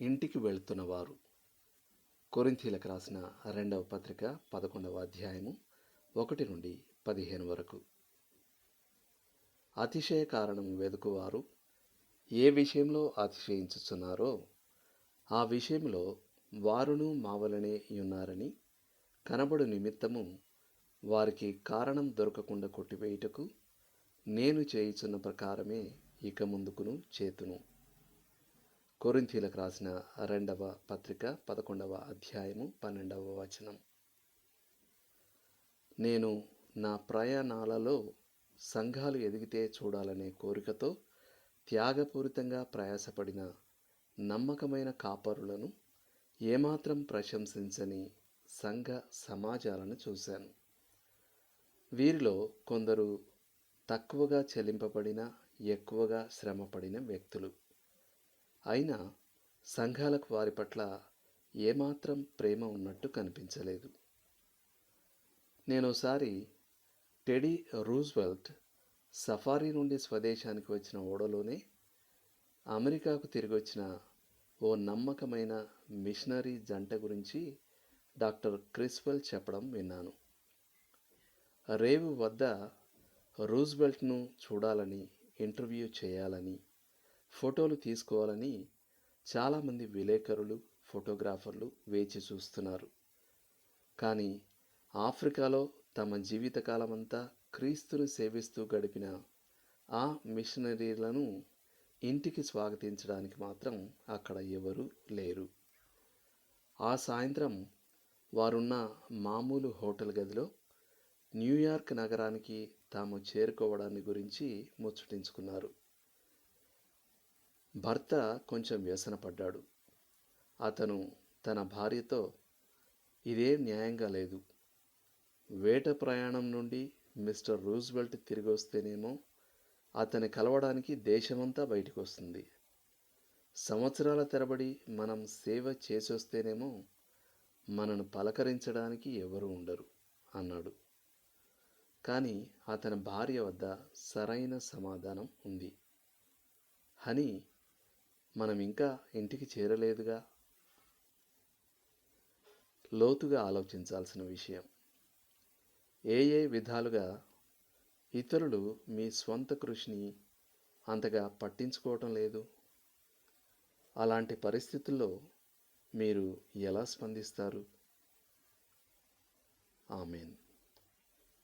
ఇంటికి వెళ్తున్నవారు కొరింథీలకు రాసిన రెండవ పత్రిక పదకొండవ అధ్యాయము ఒకటి నుండి పదిహేను వరకు. అతిశయ కారణం వెదుకువారు ఏ విషయంలో అతిశయించుచున్నారో ఆ విషయంలో వారును మావలనే ఉన్నారని కనబడు నిమిత్తము వారికి కారణం దొరకకుండా కొట్టివేయుటకు నేను చేయుచున్న ప్రకారమే ఇక ముందుకును చేతును. కొరింథీలకు రాసిన రెండవ పత్రిక పదకొండవ అధ్యాయము పన్నెండవ వచనం. నేను నా ప్రయాణాలలో సంఘాలు ఎదిగితే చూడాలనే కోరికతో త్యాగపూరితంగా ప్రయాసపడిన నమ్మకమైన కాపరులను ఏమాత్రం ప్రశంసించని సంఘ సమాజాలను చూశాను. వీరిలో కొందరు తక్కువగా చెల్లింపబడిన ఎక్కువగా శ్రమపడిన వ్యక్తులు. అయినా సంఘాలకు వారి పట్ల ఏమాత్రం ప్రేమ ఉన్నట్టు కనిపించలేదు. నేను ఒకసారి టెడీ రూజ్వెల్ట్ సఫారీ నుండి స్వదేశానికి వచ్చిన ఓడలోనే అమెరికాకు తిరిగి వచ్చిన ఓ నమ్మకమైన మిషనరీ జంట గురించి డాక్టర్ క్రిస్వెల్ చెప్పడం విన్నాను. రేవు వద్ద రూజ్వెల్ట్ను చూడాలని ఇంటర్వ్యూ చేయాలని ఫోటోలు తీసుకోవాలని చాలామంది విలేకరులు ఫోటోగ్రాఫర్లు వేచి చూస్తున్నారు. కానీ ఆఫ్రికాలో తమ జీవితకాలమంతా క్రీస్తును సేవిస్తూ గడిపిన ఆ మిషనరీలను ఇంటికి స్వాగతించడానికి మాత్రం అక్కడ ఎవరూ లేరు. ఆ సాయంత్రం వారున్న మామూలు హోటల్ గదిలో న్యూయార్క్ నగరానికి తాము చేరుకోవడాన్ని గురించి ముచ్చటించుకున్నారు. భర్త కొంచెం వ్యసనపడ్డాడు అతను తన భార్యతో ఇదేం న్యాయంగా లేదు. వేట ప్రయాణం నుండి మిస్టర్ రూజ్వెల్ట్ తిరిగి వస్తేనేమో అతన్ని కలవడానికి దేశమంతా బయటకు వస్తుంది సంవత్సరాల తరబడి మనం సేవ చేసొస్తేనేమో మనను పలకరించడానికి ఎవరు ఉండరు అన్నాడు. కానీ అతని భార్య వద్ద సరైన సమాధానం ఉంది. హనీ మనం ఇంకా ఇంటికి చేరలేదుగా? లోతుగా ఆలోచించాల్సిన విషయం. ఏ ఏ విధాలుగా ఇతరులు మీ స్వంత కృషిని అంతగా పట్టించుకోవటం లేదు? అలాంటి పరిస్థితుల్లో మీరు ఎలా స్పందిస్తారు? ఆమెన్.